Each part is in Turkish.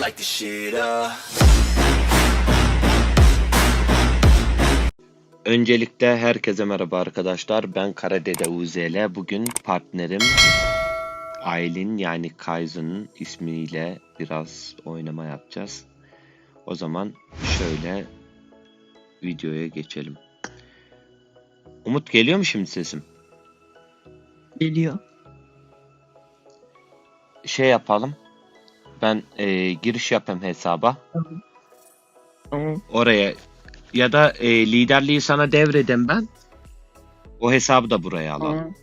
Like the shit up. Öncelikle herkese merhaba arkadaşlar. Ben Karadede UZL. Bugün partnerim Aylin yani Kaizu'nun ismiyle biraz oynama yapacağız. O zaman şöyle videoya geçelim. Umut geliyor mu şimdi sesim? Geliyor. Şey yapalım. Ben e, giriş yapayım hesaba. Tamam. Oraya ya da e, liderliği sana devredem ben. O hesabı da buraya alalım. Tamam.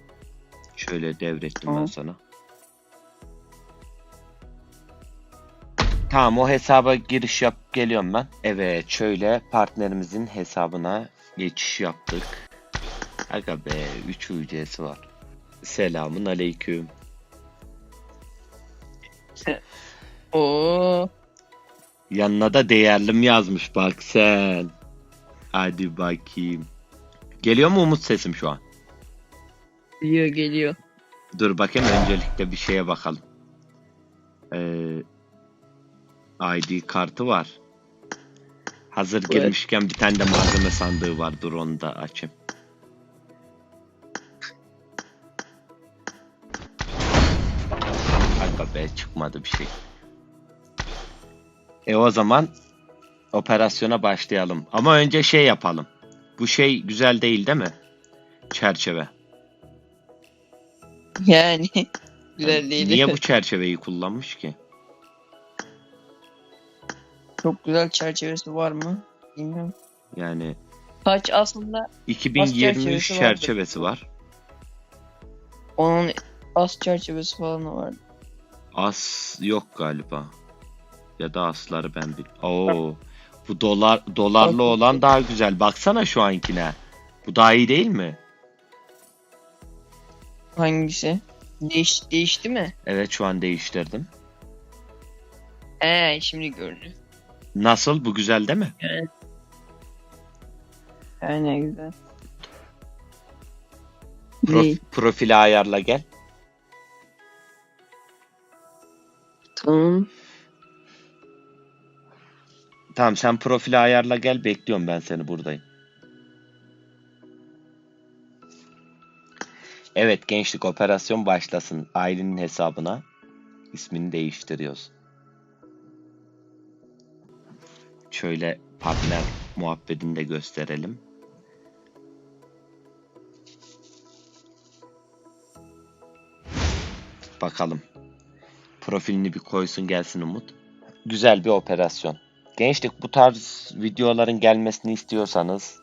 Şöyle devrettim ben Tamam. sana. Tamam o hesaba giriş yap geliyorum ben. Evet şöyle partnerimizin hesabına geçiş yaptık. Aga be 3 UC'si var. Selamun aleyküm. Oo. Yanına da değerlim yazmış bak sen. Hadi bakayım. Geliyor mu Umut sesim şu an? Geliyor geliyor. Dur bakayım öncelikle bir şeye bakalım. Ee, ID kartı var. Hazır Evet. girmişken bir tane de malzeme sandığı var. Dur onu da açayım. Aga be çıkmadı bir şey. E o zaman operasyona başlayalım. Ama önce şey yapalım. Bu şey güzel değil değil mi? Çerçeve. Yani. Güzel değil. Niye bu çerçeveyi kullanmış ki? Çok güzel çerçevesi var mı? Bilmiyorum. Yani Kaç aslında 2023 çerçevesi çerçevesi var. onun az çerçevesi falan var. As yok galiba. Ya da asları ben bil. Oo. Bu dolar dolarlı olan daha güzel. Baksana şu ankine. Bu daha iyi değil mi? Hangisi? Değiş, değişti mi? Evet şu an değiştirdim. Ee şimdi görünüyor. Nasıl? Bu güzel değil mi? Yani güzel. Prof- Değil. profili ayarla gel. Tamam. Tamam sen profili ayarla gel. Bekliyorum ben seni buradayım. Evet gençlik operasyon başlasın. Ailenin hesabına ismini değiştiriyoruz. Şöyle partner muhabbetini de gösterelim. Bakalım. Profilini bir koysun gelsin Umut. Güzel bir operasyon. Gençlik bu tarz videoların gelmesini istiyorsanız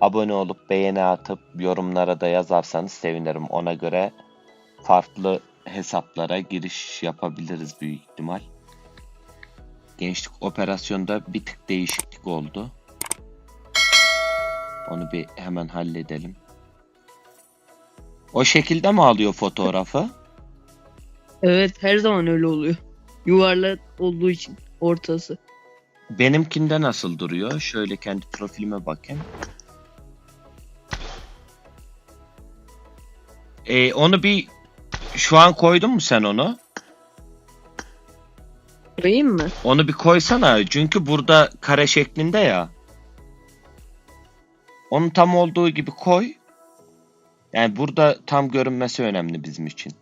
abone olup beğeni atıp yorumlara da yazarsanız sevinirim. Ona göre farklı hesaplara giriş yapabiliriz büyük ihtimal. Gençlik operasyonda bir tık değişiklik oldu. Onu bir hemen halledelim. O şekilde mi alıyor fotoğrafı? Evet her zaman öyle oluyor. Yuvarlak olduğu için ortası. Benimkinde nasıl duruyor? Şöyle kendi profilime bakayım. Ee, onu bir şu an koydun mu sen onu? Koyayım mı? Onu bir koysana. Çünkü burada kare şeklinde ya. Onu tam olduğu gibi koy. Yani burada tam görünmesi önemli bizim için.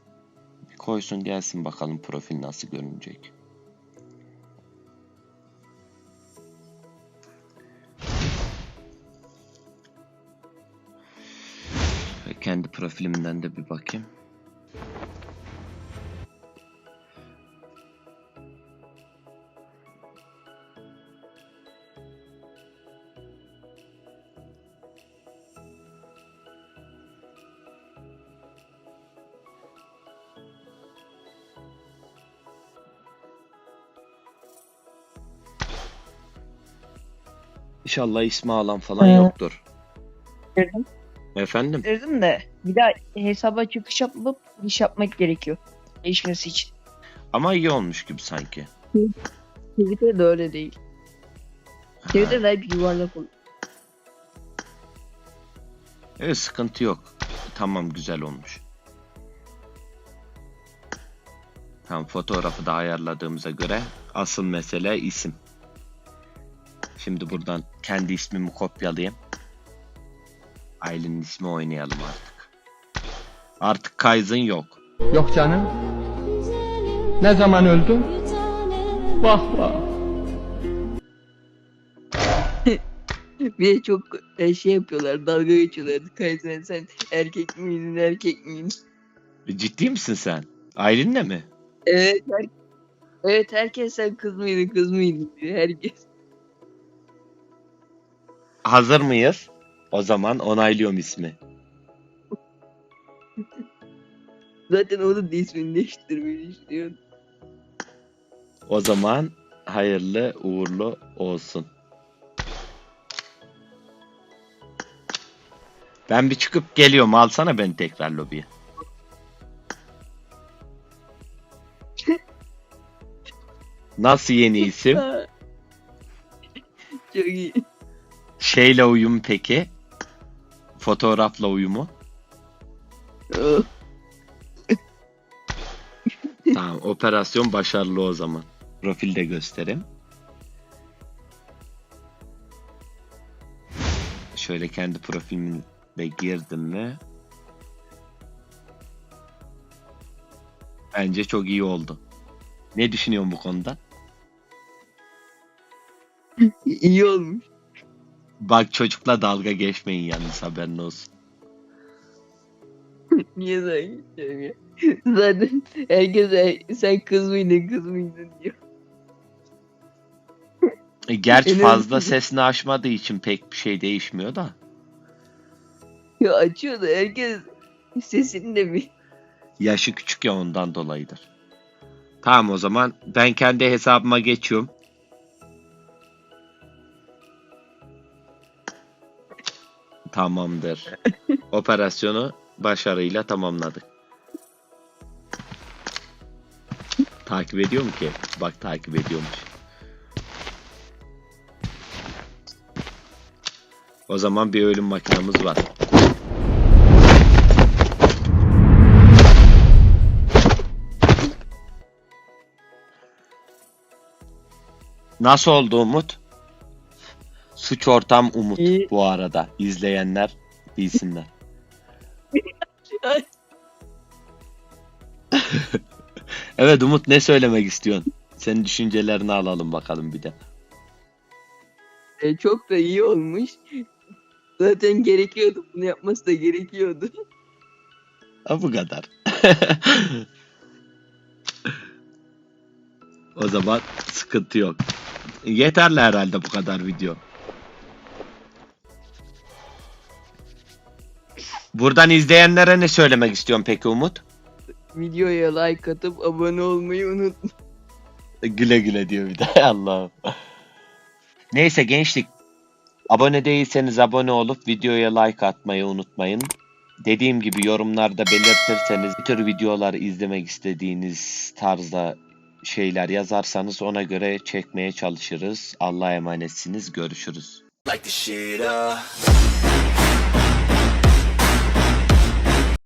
Koysun gelsin bakalım profil nasıl görünecek. Kendi profilimden de bir bakayım. İnşallah ismi alan falan Ee, yoktur. Girdim. Efendim? Girdim de bir daha hesaba çıkış yapıp iş yapmak gerekiyor. Değişmesi için. Ama iyi olmuş gibi sanki. Twitter'da öyle değil. Twitter'da hep yuvarlak oluyor. Evet sıkıntı yok. Tamam güzel olmuş. Tamam fotoğrafı da ayarladığımıza göre asıl mesele isim. Şimdi buradan kendi ismimi kopyalayayım. Aylin'in ismi oynayalım artık. Artık Kaizen yok. Yok canım. Ne zaman öldü? Vah vah. Bir de çok e, şey yapıyorlar, dalga geçiyorlar. Kaysen sen erkek miydin, erkek miydin? Ciddi misin sen? Aylin'le mi? Evet, her, evet herkes sen kız mıydın, kız mıydın diyor herkes. Hazır mıyız? O zaman onaylıyorum ismi. Zaten onun da ismini değiştirmeyi düşünüyor. O zaman hayırlı uğurlu olsun. Ben bir çıkıp geliyorum. Alsana beni tekrar lobiye. Nasıl yeni isim? Çok iyi. Şeyle uyum peki? Fotoğrafla uyumu? Tamam, operasyon başarılı o zaman. Profilde göstereyim. Şöyle kendi profilime girdim mi? Bence çok iyi oldu. Ne düşünüyorsun bu konuda? iyi olmuş. Bak çocukla dalga geçmeyin yalnız haberin olsun. Niye sen ya? Zaten herkes "E, sen kız mıydın, kız mıydın diyor. E, Gerçi fazla sesini aşmadığı için pek bir şey değişmiyor da. Ya açıyor da herkes sesini de bir Yaşı küçük ya ondan dolayıdır. Tamam o zaman ben kendi hesabıma geçiyorum. Tamamdır. Operasyonu başarıyla tamamladık. Takip ediyor mu ki? Bak takip ediyormuş. O zaman bir ölüm makinamız var. Nasıl oldu Umut? Suç ortam Umut İyi. bu arada. İzleyenler bilsinler. evet Umut ne söylemek istiyorsun? Senin düşüncelerini alalım bakalım bir de. E, çok da iyi olmuş. Zaten gerekiyordu. Bunu yapması da gerekiyordu. Ha bu kadar. o zaman sıkıntı yok. Yeterli herhalde bu kadar video. Buradan izleyenlere ne söylemek istiyorsun peki Umut? Videoya like atıp abone olmayı unutma. Güle güle diyor bir de Allah'ım. Neyse gençlik. Abone değilseniz abone olup videoya like atmayı unutmayın. Dediğim gibi yorumlarda belirtirseniz bu tür videolar izlemek istediğiniz tarzda şeyler yazarsanız ona göre çekmeye çalışırız. Allah'a emanetsiniz. Görüşürüz. Like the shit up.